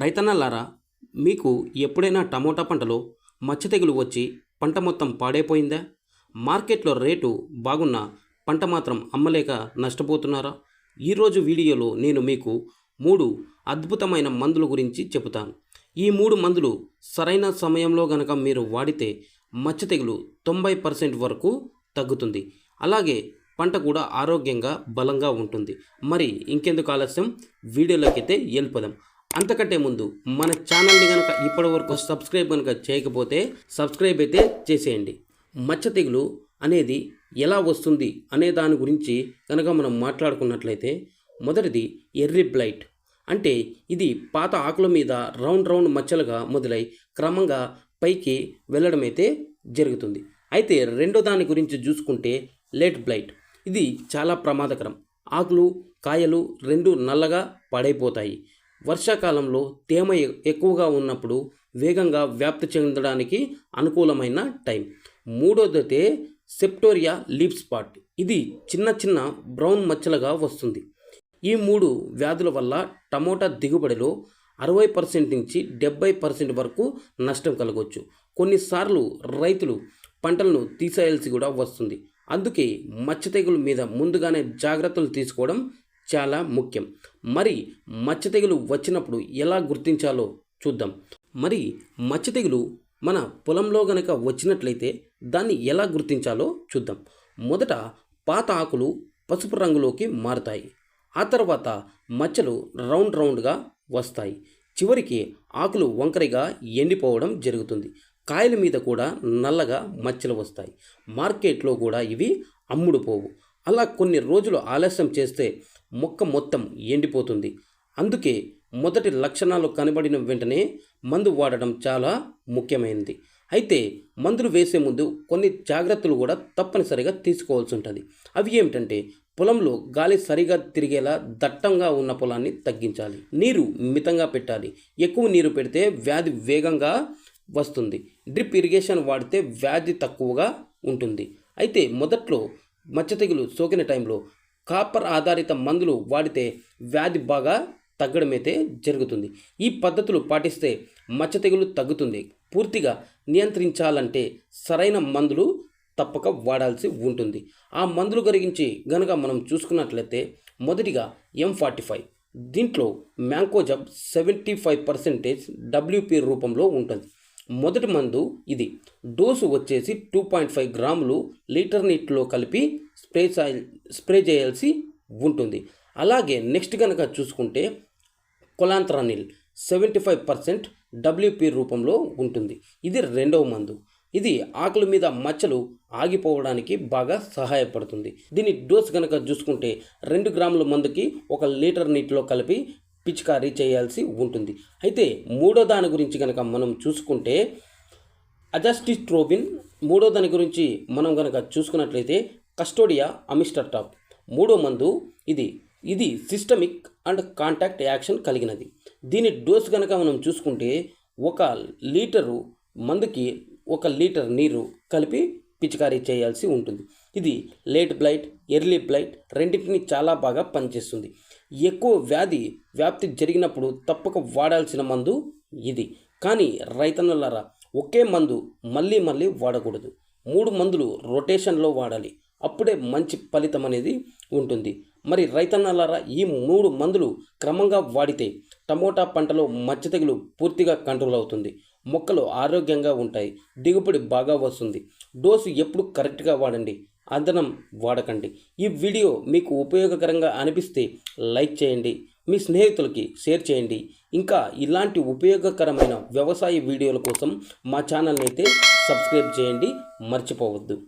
రైతన్నలారా మీకు ఎప్పుడైనా టమోటా పంటలో మచ్చ తెగులు వచ్చి పంట మొత్తం పాడైపోయిందా? మార్కెట్లో రేటు బాగున్న పంట మాత్రం అమ్మలేక నష్టపోతున్నారా? ఈరోజు వీడియోలో నేను మీకు మూడు అద్భుతమైన మందుల గురించి చెబుతాను. ఈ మూడు మందులు సరైన సమయంలో గనక మీరు వాడితే మచ్చ తెగులు తొంభై పర్సెంట్ వరకు తగ్గుతుంది. అలాగే పంట కూడా ఆరోగ్యంగా బలంగా ఉంటుంది. మరి ఇంకెందుకు ఆలస్యం? వీడియోలోకైతే వెళ్ళిపోదాం. అంతకంటే ముందు మన ఛానల్ని కనుక ఇప్పటి వరకు సబ్స్క్రైబ్ కనుక చేయకపోతే సబ్స్క్రైబ్ అయితే చేసేయండి. మచ్చ తెగులు అనేది ఎలా వస్తుంది అనే దాని గురించి కనుక మనం మాట్లాడుకున్నట్లయితే మొదటిది ఎర్రి బ్లైట్. అంటే ఇది పాత ఆకుల మీద రౌండ్ రౌండ్ మచ్చలుగా మొదలై క్రమంగా పైకి వెళ్ళడం అయితే జరుగుతుంది. అయితే రెండో దాని గురించి చూసుకుంటే లేట్ బ్లైట్. ఇది చాలా ప్రమాదకరం. ఆకులు కాయలు రెండు నల్లగా పడైపోతాయి. వర్షాకాలంలో తేమ ఎక్కువగా ఉన్నప్పుడు వేగంగా వ్యాప్తి చెందడానికి అనుకూలమైన టైం. మూడోదైతే సెప్టోరియా లీప్ స్పాట్. ఇది చిన్న చిన్న బ్రౌన్ మచ్చలుగా వస్తుంది. ఈ మూడు వ్యాధుల వల్ల టమోటా దిగుబడిలో అరవై పర్సెంట్ నుంచి డెబ్బై పర్సెంట్ వరకు నష్టం కలగవచ్చు కొన్నిసార్లు రైతులు పంటలను తీసేయాల్సి కూడా వస్తుంది. అందుకే మచ్చ తెగులు మీద ముందుగానే జాగ్రత్తలు తీసుకోవడం చాలా ముఖ్యం. మరి మచ్చ తెగులు వచ్చినప్పుడు ఎలా గుర్తించాలో చూద్దాం. మరి మచ్చ తెగులు మన పొలంలో గనక వచ్చినట్లయితే దాన్ని ఎలా గుర్తించాలో చూద్దాం. మొదట పాత ఆకులు పసుపు రంగులోకి మారుతాయి. ఆ తర్వాత మచ్చలు రౌండ్ రౌండ్గా వస్తాయి. చివరికి ఆకులు వంకరగా ఎండిపోవడం జరుగుతుంది. కాయల మీద కూడా నల్లగా మచ్చలు వస్తాయి. మార్కెట్లో కూడా ఇవి అమ్ముడుపోవు. అలా కొన్ని రోజులు ఆలస్యం చేస్తే మొక్క మొత్తం ఎండిపోతుంది. అందుకే మొదటి లక్షణాలు కనబడిన వెంటనే మందు వాడడం చాలా ముఖ్యమైనది. అయితే మందులు వేసే ముందు కొన్ని జాగ్రత్తలు కూడా తప్పనిసరిగా తీసుకోవాల్సి ఉంటుంది. అవి ఏమిటంటే పొలంలో గాలి సరిగా తిరిగేలా దట్టంగా ఉన్న పొలాన్ని తగ్గించాలి. నీరు మితంగా పెట్టాలి. ఎక్కువ నీరు పెడితే వ్యాధి వేగంగా వస్తుంది. డ్రిప్ ఇరిగేషన్ వాడితే వ్యాధి తక్కువగా ఉంటుంది. అయితే మొదట్లో మచ్చ తెగులు సోకిన టైంలో కాపర్ ఆధారిత మందులు వాడితే వ్యాధి బాగా తగ్గడమైతే జరుగుతుంది. ఈ పద్ధతులు పాటిస్తే మచ్చ తెగులు తగ్గుతుంది. పూర్తిగా నియంత్రించాలంటే సరైన మందులు తప్పక వాడాల్సి ఉంటుంది. ఆ మందులు కరిగించి గనక మనం చూసుకున్నట్లయితే మొదటిగా ఎం ఫార్టీ ఫైవ్ దీంట్లో mancozeb seventy five percentage WP రూపంలో ఉంటుంది. మొదటి మందు ఇది. డోసు వచ్చేసి టూ పాయింట్ ఫైవ్ గ్రాములు లీటర్ నీటిలో కలిపి స్ప్రే స్ప్రే చేయాల్సి ఉంటుంది. అలాగే నెక్స్ట్ కనుక చూసుకుంటే chlorothalonil seventy five percent WP రూపంలో ఉంటుంది. ఇది రెండవ మందు. ఇది ఆకుల మీద మచ్చలు ఆగిపోవడానికి బాగా సహాయపడుతుంది. దీని డోస్ కనుక చూసుకుంటే రెండు గ్రాముల మందుకి ఒక లీటర్ నీటిలో కలిపి పిచికారీ చేయాల్సి ఉంటుంది. అయితే మూడో దాని గురించి కనుక మనం చూసుకుంటే అజస్టిస్ట్రోబిన్ మూడో దాని గురించి మనం కనుక చూసుకున్నట్లయితే కస్టోడియా అమిస్టర్ టాప్ మూడో మందు ఇది. ఇది సిస్టమిక్ అండ్ కాంటాక్ట్ యాక్షన్ కలిగినది. దీని డోస్ కనుక మనం చూసుకుంటే ఒక లీటరు మందుకి ఒక లీటర్ నీరు కలిపి పిచికారీ చేయాల్సి ఉంటుంది. ఇది లేట్ బ్లైట్ ఎర్లీ బ్లైట్ రెండింటిని చాలా బాగా పనిచేస్తుంది. ఎక్కువ వ్యాధి వ్యాప్తి జరిగినప్పుడు తప్పక వాడాల్సిన మందు ఇది. కానీ రైతన్నులారా ఒకే మందు మళ్ళీ మళ్ళీ వాడకూడదు. మూడు మందులు రొటేషన్లో వాడాలి. అప్పుడే మంచి ఫలితం అనేది ఉంటుంది. మరి రైతన్నలారా ఈ మూడు మందులు క్రమంగా వాడితే టమోటా పంటలో మచ్చ తెగులు పూర్తిగా కంట్రోల్ అవుతుంది. మొక్కలు ఆరోగ్యంగా ఉంటాయి. దిగుబడి బాగా వస్తుంది. డోసు ఎప్పుడు కరెక్ట్గా వాడండి. అదనం వాడకండి. ఈ వీడియో మీకు ఉపయోగకరంగా అనిపిస్తే లైక్ చేయండి. మీ స్నేహితులకి షేర్ చేయండి. ఇంకా ఇలాంటి ఉపయోగకరమైన వ్యవసాయ వీడియోల కోసం మా ఛానల్ని అయితే సబ్స్క్రైబ్ చేయండి. మర్చిపోవద్దు.